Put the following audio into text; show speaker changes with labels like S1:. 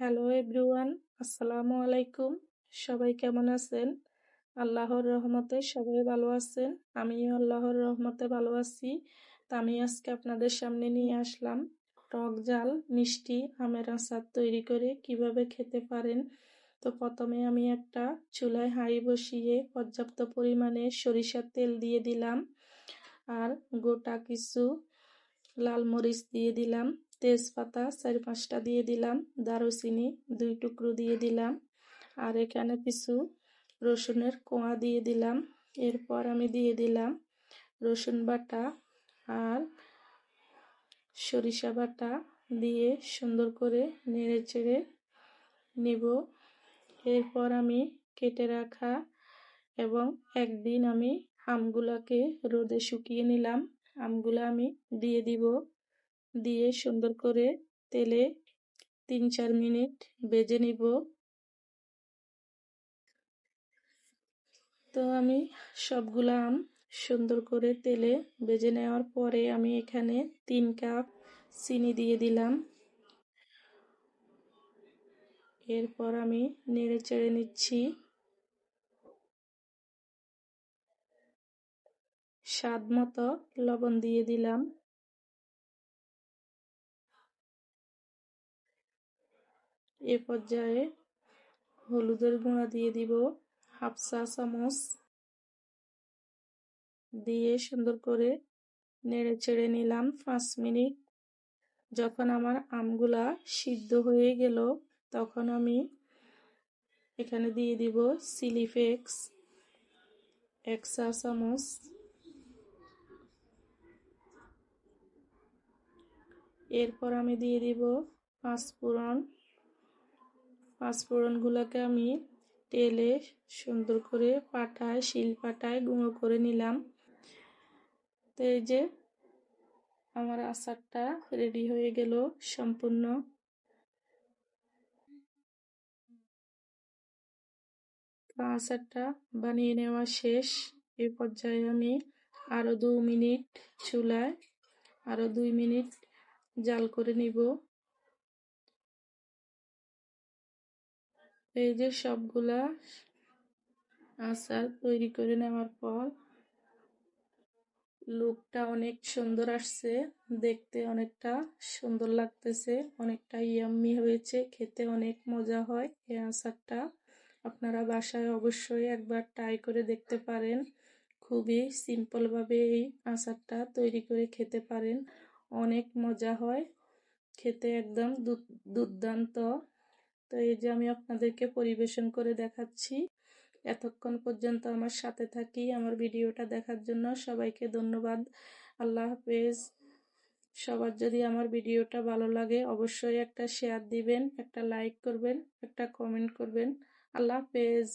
S1: Hello everyone, আসসালামু আলাইকুম। সবাই কেমন আছেন? আল্লাহর রহমতে সবাই ভালো আছেন। আমিও আল্লাহর রহমতে ভালো আছি। তা আমি আজকে আপনাদের সামনে নিয়ে আসলাম টক জাল মিষ্টি, আমের আচার তৈরি করে কীভাবে খেতে পারেন। তো প্রথমে আমি একটা চুলায় হাঁড়ি বসিয়ে পর্যাপ্ত পরিমাণে সরিষার তেল দিয়ে দিলাম। আর গোটা কিছু লাল মরিচ দিয়ে দিলাম। তেজপাতা চারি পাঁচটা দিয়ে দিলাম। দারুচিনি দুই টুকরো দিয়ে দিলাম। আর এখানে কিছু রসুনের কোয়া দিয়ে দিলাম। এরপর আমি দিয়ে দিলাম রসুন বাটা আর সরিষা বাটা দিয়ে সুন্দর করে নেড়ে চেড়ে নিব। এরপর আমি কেটে রাখা এবং একদিন আমি আমগুলাকে রোদে শুকিয়ে নিলাম। আমগুলো আমি দিয়ে দিব। দিয়ে সুন্দর করে তেলে তিন চার মিনিট বেজে নিব। তো আমি সবগুলো আম সুন্দর করে তেলে বেজে নেওয়ার পরে আমি এখানে তিন কাপ চিনি দিয়ে দিলাম। এরপর আমি নেড়ে চেড়ে নিচ্ছি। স্বাদ মতো লবণ দিয়ে দিলাম। এ পর্যায়ে হলুদের গুঁড়া দিয়ে দিব হাফ চা চামচ দিয়ে সুন্দর করে নেড়ে চেড়ে নিলাম পাঁচ মিনিট। যখন আমার আমগুলা সিদ্ধ হয়ে গেল, তখন আমি এখানে দিয়ে দিব চিলি ফ্লেক্স, এক চা চামচ। এরপর আমি দিয়ে দিব পাঁচফোড়ন পাঁচফোড়নগুলোকে আমি তেলে সুন্দর করে পাটায়, শিল পাটায় গুঁড়ো করে নিলাম। তো এই যে আমার আচারটা রেডি হয়ে গেল সম্পূর্ণ। আচারটা বানিয়ে নেওয়া শেষ। এ পর্যায়ে আমি আরও দু মিনিট চুলায় আরও দুই মিনিট জাল করে নিব। এই যে সবগুলা আচার তৈরি করে নেওয়ার পর লুকটা অনেক সুন্দর আসছে, দেখতে অনেকটা সুন্দর লাগতেছে, অনেকটা ইয়াম্মি হয়েছে, খেতে অনেক মজা হয় এই আচারটা। আপনারা বাসায় অবশ্যই একবার ট্রাই করে দেখতে পারেন, খুবই সিম্পলভাবে এই আচারটা তৈরি করে খেতে পারেন, অনেক মজা হয়, খেতে একদম দুর্দান্ত। তো এই যে আমি আপনাদেরকে পরিবেশন করে দেখাচ্ছি। এতক্ষণ পর্যন্ত আমার সাথে থাকি আমার ভিডিওটা দেখার জন্য। সবাইকে ধন্যবাদ। আল্লাহ হাফেজ। সবার যদি আমার ভিডিওটা ভালো লাগে অবশ্যই একটা শেয়ার দিবেন, একটা লাইক করবেন, একটা কমেন্ট করবেন। আল্লাহ হাফেজ।